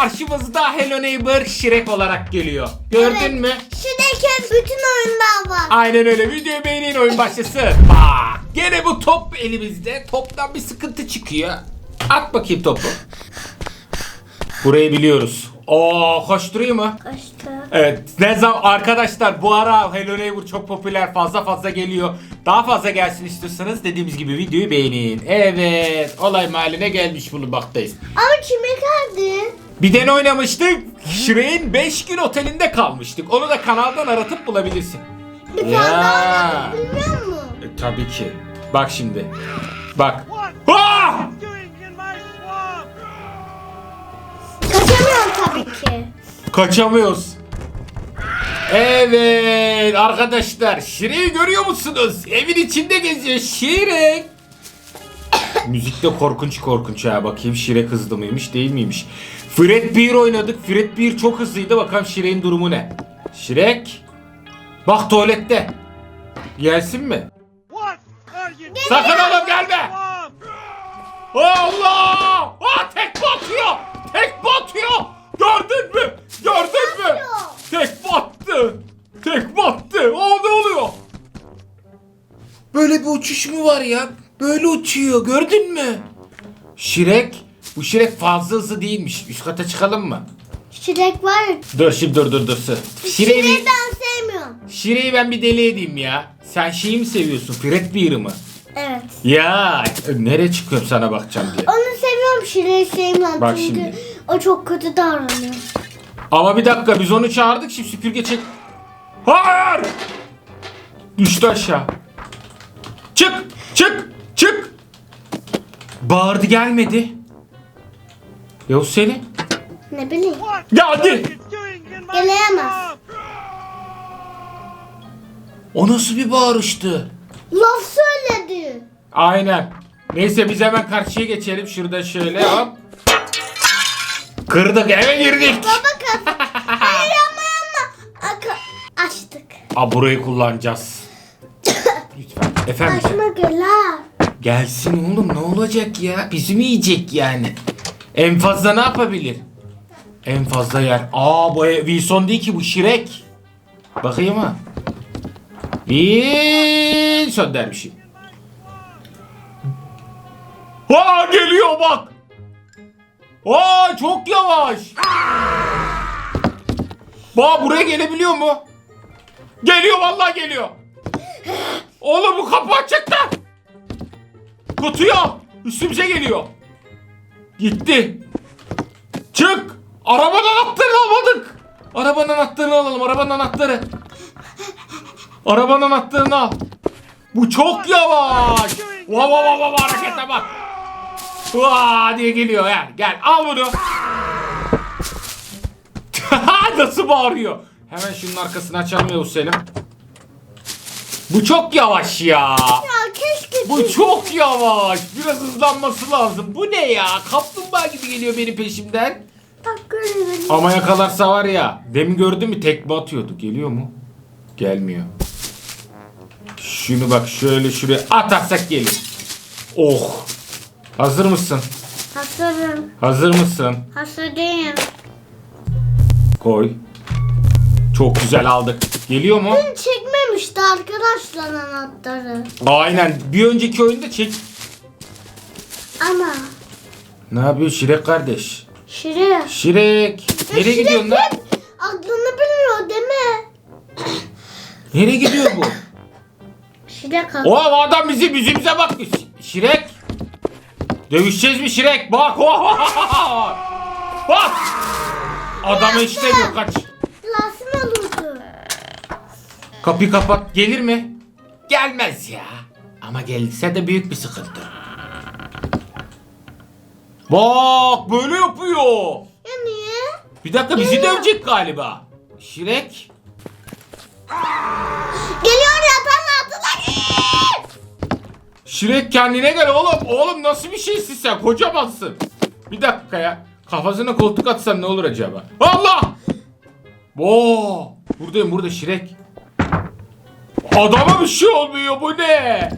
karşımızda Hello Neighbor Shrek olarak geliyor. Gördün Evet. mü? Şuradaki bütün oyunlar var. Aynen öyle. Videoyu beğenin oyun başlasın. Bak. Gene bu top elimizde. Toptan bir sıkıntı çıkıyor. At bakayım topu. Burayı biliyoruz. Oo koşturayım mı? Kaçtı. Evet. Ne zaman arkadaşlar bu ara Hello Neighbor çok popüler. Fazla fazla geliyor. Daha fazla gelsin istiyorsanız dediğimiz gibi videoyu beğenin. Evet. Olay mahalline gelmiş bulunmaktayız. Ama kime kaldı? Bir den oynamıştık. Shrek'in 5 gün otelinde kalmıştık. Onu da kanaldan aratıp bulabilirsin. Bir tane daha bilmiyor musun? E, tabii ki. Bak şimdi. Bak. Ah! Kaçamıyorum tabii ki. Kaçamıyoruz. Evet arkadaşlar Şirek'i görüyor musunuz? Evin içinde geziyor Şirek. Müzik de korkunç korkunç ha bakayım Şirek hızlı mıymış değil miymiş? Fred 1 oynadık. Fred 1 çok hızlıydı. Bakalım Şirek'in durumu ne? Şirek. Bak tuvalette. Gelsin mi? Sakın oğlum gelme. Allah! Aa tek batıyor! Tek batıyor! Gördün mü? Gördün mü? Tek battı! Tek battı! Aa ne oluyor? Böyle bir uçuş mu var ya? Böyle uçuyor gördün mü? Şirek, bu Şirek fazla hızlı değilmiş. Üst kata çıkalım mı? Şirek var. Dur şimdi dur dur dur. Şirek'i Şirek'i ben sevmiyorum. Şirek'i ben bir deli edeyim ya. Sen şeyi mi seviyorsun? Fred Beer'ı mı? Evet. Ya nereye çıkıyorum sana bakacağım diye. Onu seviyorum Şirek'i sevmiyorum Bak çünkü şimdi. o çok kötü davranıyor. Ama bir dakika biz onu çağırdık şimdi süpürge çek. Hayır! Düştü aşağı. Çık! Çık! Çık! Bağırdı gelmedi. Yavuz Selim. Ne bileyim. My Geleyemez. swamp? O nasıl bir bağırıştı? Laf söyledi. Aynen. Neyse biz hemen karşıya geçelim. Şurada şöyle hop. Kırdık eve girdik. Baba kız. Hayır yapma. Aka- açtık. Aa burayı kullanacağız. Lütfen. Efendim. Başıma geler. Gelsin oğlum ne olacak ya? Bizi mi yiyecek yani? En fazla ne yapabilir? En fazla yer. Aa bu Wilson değil ki bu Şirek. Bakayım ha. Wilson dermişim. Aa geliyor bak. Aa çok yavaş. Bak buraya gelebiliyor mu? Geliyor vallahi geliyor. Oğlum bu kapı açık da. Kutuya üstümüze geliyor. Gitti. Çık. Arabanın anahtarını almadık. Arabanın anahtarını alalım. Arabanın anahtarı. Arabanın anahtarını al. Bu çok yavaş. Vaa vaa vaa harekete bak. Vaa diye geliyor ya. Gel al bunu. Nasıl bağırıyor? Hemen şunun arkasını açalım Yavuz Selim. Bu çok yavaş ya. Ya keşke Bu çok yavaş. Biraz hızlanması lazım. Bu ne ya? Kaplumbağa gibi geliyor benim peşimden. Bak görüyorum. Ama yakalarsa var ya. Demin gördün mü tekme atıyordu. Geliyor mu? Gelmiyor. Şunu bak şöyle şuraya atarsak gelir. Oh. Hazır mısın? Hazırım. Hazır mısın? Hazırım. Koy. Çok güzel aldık. Geliyor mu? Çekmemişti arkadaşlar anahtarı. Aynen. Bir önceki oyunda çek. Ama. Ne yapıyor Şirek kardeş? Şirin. Şirek. Nereye gidiyorsun lan? Aklını bilmiyor değil mi? Nereye gidiyor bu? Şirin kal. O adam bizim yüzümüze bakmış. Şirek. Dövüşeceğiz mi Şirek? Bak. Oh! Bak. Adamı işlemiyor kaç. Kapıyı kapat. Gelir mi? Gelmez ya. Ama gelirse de büyük bir sıkıntı. Bak böyle yapıyor. Ya niye? Bir dakika bizi dövecek galiba. Şirek. Geliyor yatağın altına. Şirek kendine gel oğlum. Oğlum nasıl bir şeysin sen? Kocamansın. Bir dakika ya. Kafasına koltuk atsan ne olur acaba? Allah! Oo! Buradayım burada Şirek. Adama bir şey olmuyor bu ne?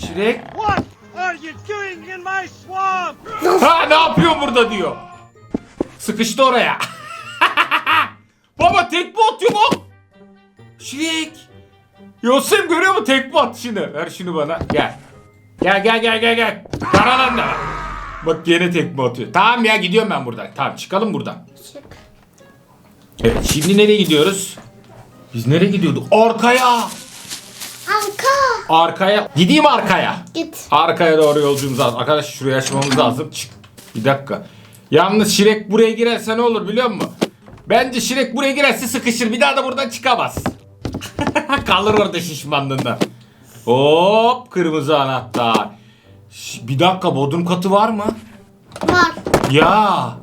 Şirek. What are you doing in my swamp? Ha ne yapıyor burada diyor. Sıkıştı oraya. Baba tekme atıyor bak. Şirek. Yosem görüyor mu tekme atışını? Ver şunu bana. Gel. Gel gel gel gel gel. Karalan da. Bak gene tekme atıyor. Tamam ya gidiyorum ben buradan. Tamam çıkalım buradan. Çık. Evet şimdi nereye gidiyoruz? Biz nereye gidiyorduk? Arkaya. Arka. Arkaya. Gideyim arkaya. Git. Arkaya doğru yolculuğumuz lazım. Arkadaş şurayı açmamız lazım. Çık. Bir dakika. Yalnız Şirek buraya girerse ne olur biliyor musun? Bence Şirek buraya girerse sıkışır. Bir daha da buradan çıkamaz. Kalır orada şişmanlığında. Hop kırmızı anahtar. Ş- Bir dakika bodrum katı var mı? Var. Ya.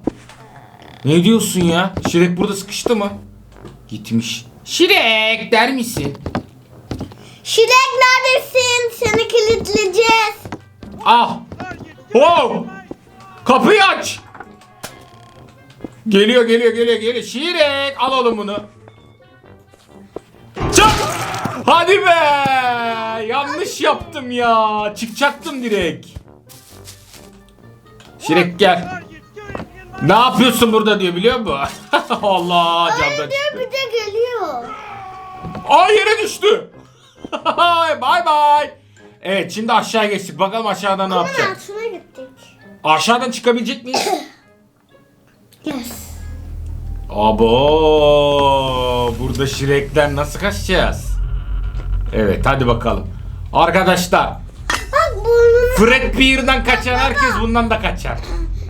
Ne diyorsun ya? Şirek burada sıkıştı mı? Gitmiş. Şirek der misin? Şirek neredesin? Seni kilitleyeceğiz. Ah. Wow. Kapıyı aç. Geliyor geliyor geliyor geliyor. Şirek al oğlum bunu. Çık. Hadi be. Yanlış yaptım ya. Çıkacaktım direkt. Şirek gel. Ne yapıyorsun burada diyor biliyor musun? Allah camdan Ay diyor çıktı. bir de geliyor. Aa yere düştü. bye bye. Evet şimdi aşağı geçtik. Bakalım aşağıda ne Hemen yapacak. altına gittik. Aşağıdan çıkabilecek miyiz? Yes. Abo burada Shrek'ten nasıl kaçacağız? Evet hadi bakalım. Arkadaşlar Bak burnunu. Fred Pierre'dan kaçan herkes bundan da kaçar.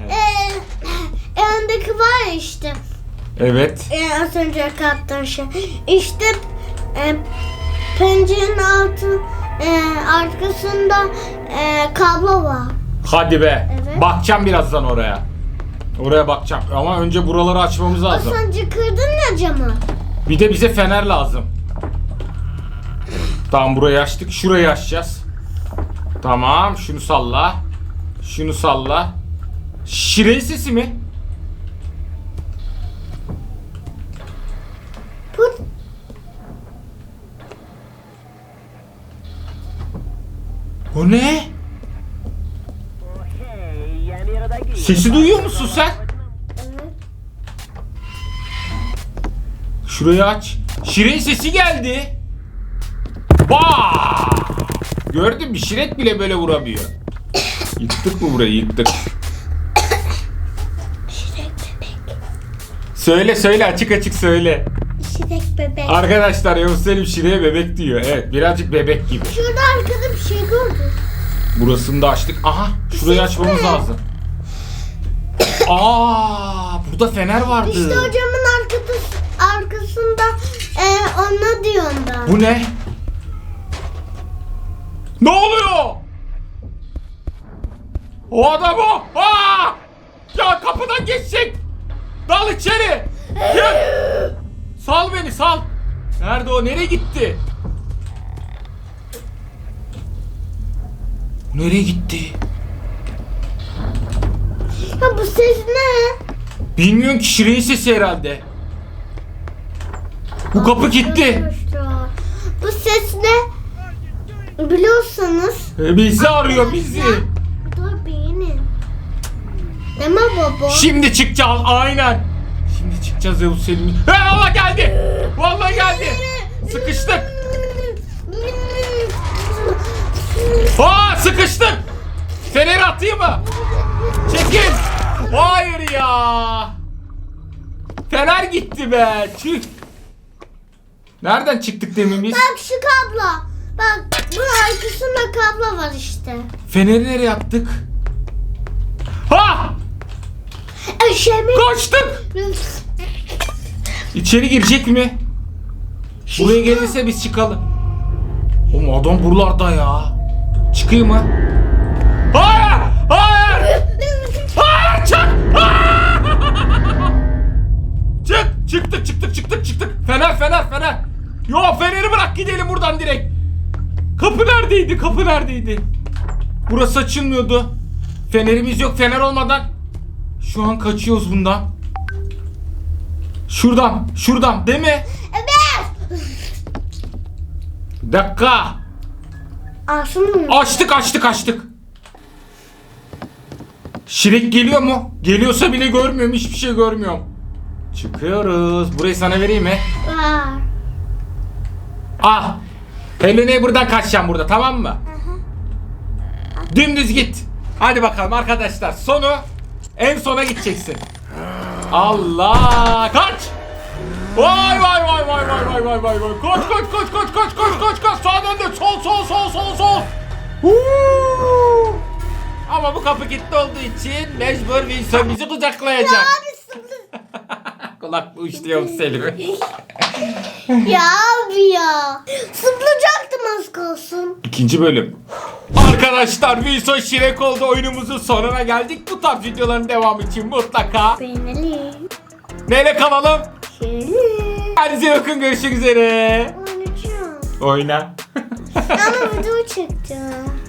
Ee, öndeki var ya işte. Evet. Ee, az önce kaptan şey. İşte e, pencerenin altı e, arkasında e, kablo var. Hadi be. Evet. Bakacağım birazdan oraya. Oraya bakacağım. Ama önce buraları açmamız lazım. Az önce kırdın ya camı. Bir de bize fener lazım. Tamam burayı açtık. Şurayı açacağız. Tamam. Şunu salla. Şunu salla. Şire sesi mi? Put. O ne? Sesi duyuyor musun sen? Şurayı aç. Şirin sesi geldi. Vaa! Gördün mü? Şirek bile böyle vuramıyor. Yıktık mı burayı? Yıktık. Söyle söyle açık açık söyle. Şirek bebek. Arkadaşlar Yavuz Selim Şire'ye bebek diyor. Evet birazcık bebek gibi. Şurada arkada bir şey gördüm. Burasını da açtık. Aha şurayı Ses açmamız ne? lazım. Aa burada fener vardı. İşte o camın arkası, arkasında e, ona diyorum ben. Bu ne? Ne oluyor? O adam o. Aa! Ya kapıdan geçecek. Dal içeri. Gel. Sal beni sal. Nerede o? Nereye gitti? Nereye gitti? Ya bu ses ne? Bilmiyorum ki Şirin sesi herhalde. Bu kapı gitti. Bu ses ne? Biliyorsanız. E, bizi arıyor bizi. Dur beğenin. Deme baba. Şimdi çıkacağız aynen. Çıkacağız Yavuz Selim. Ha Allah geldi. Vallahi geldi. Sıkıştık. Aa sıkıştık. Feneri atayım mı? Çekil. Hayır ya. Fener gitti be. Çık. Nereden çıktık demin biz? Bak şu kablo. Bak bu arkasında kablo var işte. Feneri nereye attık? Ha! Eşeğimi. Kaçtık. İçeri girecek mi? Buraya gelirse biz çıkalım. Oğlum adam buralarda ya. Çıkayım mı? Hayır! Hayır! Hayır! Çık! Çık! Çıktık çıktık çıktık çıktık. Fener fener fener. Yo feneri bırak gidelim buradan direkt. Kapı neredeydi? Kapı neredeydi? Burası açılmıyordu. Fenerimiz yok. Fener olmadan şu an kaçıyoruz bundan. Şuradan, şuradan değil mi? Evet. Dakika. Aslında mı? Açtık, açtık, açtık. Şirek geliyor mu? Geliyorsa bile görmüyorum. Hiçbir şey görmüyorum. Çıkıyoruz. Burayı sana vereyim mi? Var. Ah. Hello buradan kaçacağım burada tamam mı? Dümdüz git. Hadi bakalım arkadaşlar. Sonu en sona gideceksin. Allah kaç. Vay vay vay vay vay vay vay vay vay. Koş koş koş koş koş koş koş koş. Sağa döndü. Sol sol sol sol sol. Huu. Ama bu kapı kilitli olduğu için mecbur Wilson bizi kucaklayacak. Kulak uçluyorum Selim'i. ya abi ya. Sıplayacaktım az kalsın. İkinci bölüm. Arkadaşlar Wilson Şirek oldu oyunumuzun sonuna geldik. Bu tarz videoların devamı için mutlaka Beğenelim. neyle kalalım? Şöyle. Kendinize bakın görüşmek üzere. Oynayacağım. Oyna. Ama video çekeceğim.